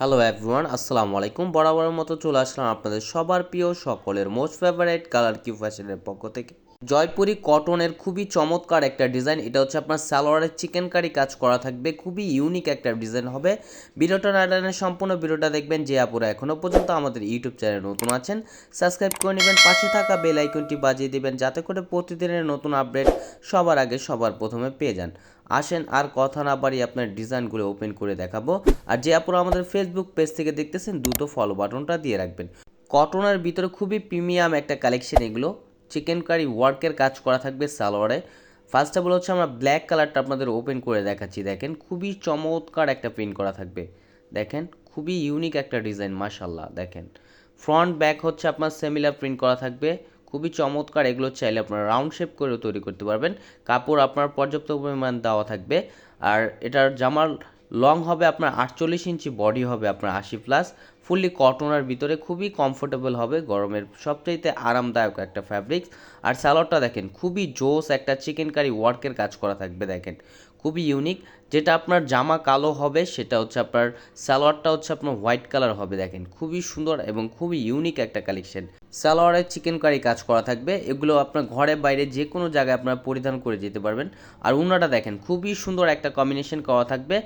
Hello everyone আসসালামু আলাইকুম। বরাবরের মতো চলে আসলাম আপনাদের সবার প্রিয় সকলের মোস্ট ফেভারিট কালার কিউ ফ্যাশনের পক্ষ থেকে। জয়পুরি কটনের খুবই চমৎকার একটা ডিজাইন। এটা হচ্ছে আপনার সালোয়ারের চিকেন কারি কাজ করা থাকবে। খুবই ইউনিক একটা ডিজাইন হবে। ভিডিওটা নাইডানের সম্পূর্ণ ভিডিওটা দেখবেন যে আপুরা এখনও পর্যন্ত আমাদের ইউটিউব চ্যানেল নতুন আছেন, সাবস্ক্রাইব করে নেবেন, পাশে থাকা বেল আইকনটি বাজিয়ে দেবেন যাতে করে প্রতিদিনের নতুন আপডেট সবার আগে, সবার প্রথমে পেয়ে যান। আসেন, আর কথা না বাড়িয়ে আপনার ডিজাইনগুলো ওপেন করে দেখাবো। আর যে আপুরা আমাদের ফেসবুক পেজ থেকে দেখতেছেন, দ্রুত ফলো বাটনটা দিয়ে রাখবেন। কটনের ভিতরে খুবই প্রিমিয়াম একটা কালেকশন এগুলো। চিকেন কারি ওয়ার্কের কাজ করা থাকবে সালোয়ারে। ফার্স্ট অল হচ্ছে আমরা ব্ল্যাক কালারটা আপনাদের ওপেন করে দেখাচ্ছি, দেখেন। খুবই চমৎকার একটা প্রিন্ট করা থাকবে, দেখেন। খুবই ইউনিক একটা ডিজাইন মাশাল্লাহ দেখেন। ফ্রন্ট ব্যাক হচ্ছে আপনার সেমিলার প্রিন্ট করা থাকবে। খুবই চমৎকার, এগুলো চাইলে আপনারা রাউন্ড শেপ করেও তৈরি করতে পারবেন। কাপড় আপনার পর্যাপ্ত পরিমাণ দেওয়া থাকবে। আর এটার জামার লং হবে আপনার আটচল্লিশ ইঞ্চি বডি হবে আপনার আশি প্লাস ফুললি কটনের ভিতরে খুবই কমফোর্টেবল হবে, গরমের সবচাইতে আরামদায়ক একটা ফ্যাব্রিক্স আর স্যালোডটা দেখেন, খুবই জোস একটা চিকেন কারি ওয়ার্কের কাজ করা থাকবে দেখেন। খুবই ইউনিক যেটা আপনার জামা কালো হবে, সেটা হচ্ছে আপনার সালোয়ারটা হচ্ছে আপনার হোয়াইট কালার হবে দেখেন। খুবই সুন্দর এবং খুবই ইউনিক একটা কালেকশন সালোয়ারের চিকেন কারি কাজ করা থাকবে, এগুলো আপনার ঘরে বাইরে যে কোনো জায়গায় আপনারা পরিধান করে যেতে পারবেন। আর উনাটা দেখেন, খুবই সুন্দর একটা কম্বিনেশন করা থাকবে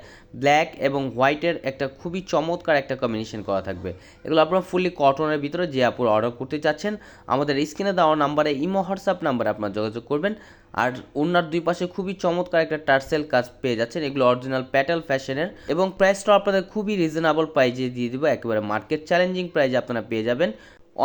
ব্ল্যাক এবং হোয়াইটের একটা খুবই চমৎকার একটা কম্বিনেশন করা থাকবে। এগুলো আপনারা ফুললি কটনের ভিতরে যে আপুর অর্ডার করতে চাচ্ছেন, আমাদের স্ক্রিনে দেওয়া নাম্বারে ইমো হোয়াটসঅ্যাপ নাম্বারে আপনারা যোগাযোগ করবেন। আর ওনার দুই পাশে খুবই চমৎকার একটা টার্সেল কাজ পেয়ে যাচ্ছেন, এগুলো অরিজিনাল প্যাটেল ফ্যাশনের এবং প্রাইসটা আপনাদের খুবই রিজনেবল প্রাইজে দিয়ে দিব, একেবারে মার্কেট চ্যালেঞ্জিং প্রাইজে আপনারা পেয়ে যাবেন।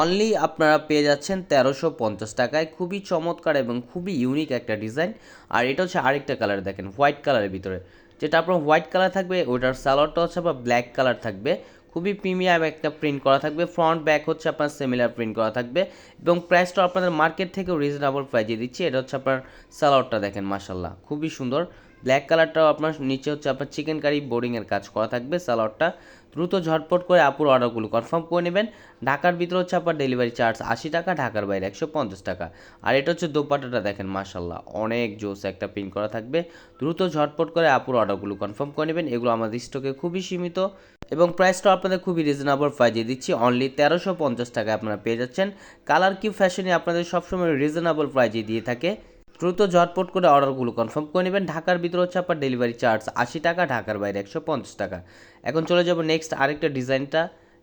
অনলি আপনারা পেয়ে যাচ্ছেন তেরোশো পঞ্চাশ টাকায়। খুবই চমৎকার এবং খুবই ইউনিক একটা ডিজাইন আর এটা হচ্ছে আরেকটা কালার দেখেন হোয়াইট কালারের ভিতরে। যেটা আপনার হোয়াইট কালার থাকবে, ওটার সালোয়ারটা হচ্ছে আপনার ব্ল্যাক কালার থাকবে। খুবই প্রিমিয়াম একটা প্রিন্ট করা থাকবে। ফ্রন্ট ব্যাক হচ্ছে আপনার সিমিলার প্রিন্ট করা থাকবে। এবং প্রাইসটা আপনাদের মার্কেট থেকেও রিজনেবল প্রাইজে দিচ্ছি। এটা হচ্ছে আপনার সালোয়ারটা দেখেন মাসাল্লাহ খুবই সুন্দর। ব্ল্যাক কালারটাও আপনার নিচে হচ্ছে আপনার চিকেন কারি বোর্ডিংয়ের কাজ করা থাকবে সালোয়ারটা দ্রুত ঝটপট করে আপুর অর্ডারগুলো কনফার্ম করে নেবেন। ঢাকার ভিতরে হচ্ছে আপনার ডেলিভারি চার্জ আশি টাকা, ঢাকার বাইরে একশো পঞ্চাশ টাকা। আর এটা হচ্ছে দোপাটাটা দেখেন মাসাল্লাহ অনেক জোস একটা প্রিন্ট করা থাকবে। দ্রুত ঝটপট করে আপুর অর্ডারগুলো কনফার্ম করে নেবেন, এগুলো আমাদের স্টকে খুবই সীমিত। এবং প্রাইসটা আপনাদের খুবই রিজনেবল প্রাইজে দিচ্ছি অনলি তেরোশো পঞ্চাশ টাকায় আপনারা পেয়ে যাচ্ছেন। কালার কিউ ফ্যাশনে আপনাদের সবসময় রিজনেবল প্রাইজে দিয়ে থাকে। দ্রুত ঝটপট করে অর্ডারগুলো কনফার্ম করে নেবেন। ঢাকার ভিতরে হচ্ছে আপনার ডেলিভারি চার্জ আশি টাকা, ঢাকার বাইরে একশো পঞ্চাশ টাকা। এখন চলে যাব নেক্সট আরেকটা ডিজাইনটা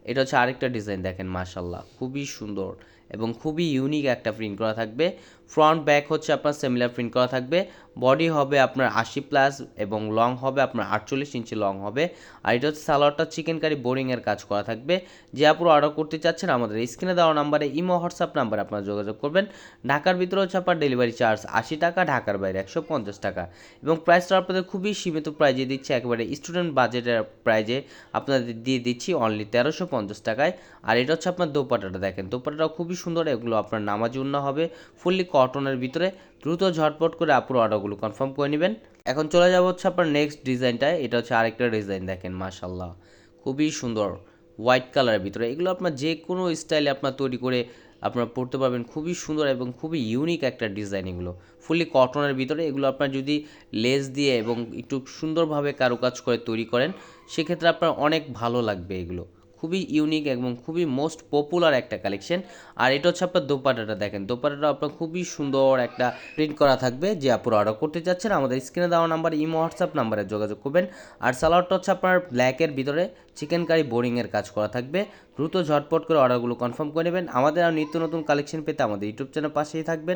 এটা হচ্ছে আরেকটা ডিজাইন দেখেন মাশাল্লাহ খুবই সুন্দর। এবং খুবই ইউনিক একটা প্রিন্ট করা থাকবে। ফ্রন্ট ব্যাক হচ্ছে আপনার সিমিলার প্রিন্ট করা থাকবে। বডি হবে আপনার আশি প্লাস এবং লং হবে আপনার আটচল্লিশ ইঞ্চি লং হবে। আর এটা হচ্ছে সালোয়ারটা চিকেন কারি বোরিংয়ের কাজ করা থাকবে। যে আপুরো অর্ডার করতে চাচ্ছেন, আমাদের স্ক্রিনে দেওয়া নাম্বারে ইমো হোয়াটসঅ্যাপ নাম্বারে আপনারা যোগাযোগ করবেন। ঢাকার ভিতরে হচ্ছে আপনার ডেলিভারি চার্জ আশি টাকা, ঢাকার বাইরে একশো পঞ্চাশ টাকা। এবং প্রাইসটা আপনাদের খুবই সীমিত প্রাইজে দিচ্ছে, একেবারে স্টুডেন্ট বাজেটের প্রাইজে আপনাদের দিয়ে দিচ্ছি অনলি তেরোশো পঞ্চাশ টাকায়। আর এটা হচ্ছে আপনার দোপাটাটা দেখেন দোপাটাটাও খুবই সুন্দর, এগুলো আপনার নামাজি উন্না হবে। ফুললি কটনের ভিতরে দ্রুত ঝটপট করে আপুর অর্ডারগুলো কনফার্ম করে নেবেন। এখন চলে যাব হচ্ছে আপনার নেক্সট ডিজাইনটায় এটা হচ্ছে আরেকটা ডিজাইন দেখেন মাশাল্লাহ খুবই সুন্দর হোয়াইট কালারের ভিতরে। এগুলো আপনার যে কোনো স্টাইলে আপনার তৈরি করে আপনারা পড়তে পারবেন। খুবই সুন্দর এবং খুবই ইউনিক একটা ডিজাইন এগুলো। ফুললি কটনের ভিতরে এগুলো আপনার যদি লেস দিয়ে এবং একটু সুন্দরভাবে কারুকাজ করে তৈরি করেন, সেক্ষেত্রে আপনার অনেক ভালো লাগবে এগুলো। খুবই ইউনিক এবং খুবই মোস্ট পপুলার একটা কালেকশন আর এটা হচ্ছে আপনার দোপাটাটা দেখেন। দোপাটাটা আপনার খুবই সুন্দর একটা প্রিন্ট করা থাকবে। যে আপনারা অর্ডার করতে চাচ্ছেন, আমাদের স্ক্রিনে দেওয়া নাম্বার ইমো হোয়াটসঅ্যাপ নাম্বারে যোগাযোগ করবেন। আর সালোয়ারটা হচ্ছে আপনার ব্ল্যাকের ভিতরে চিকেন কারি বোরিংয়ের কাজ করা থাকবে। দ্রুত ঝটপট করে অর্ডারগুলো কনফার্ম করে নেবেন। আমাদের আর নিত্য নতুন কালেকশন পেতে আমাদের ইউটিউব চ্যানেল পাশেই থাকবেন।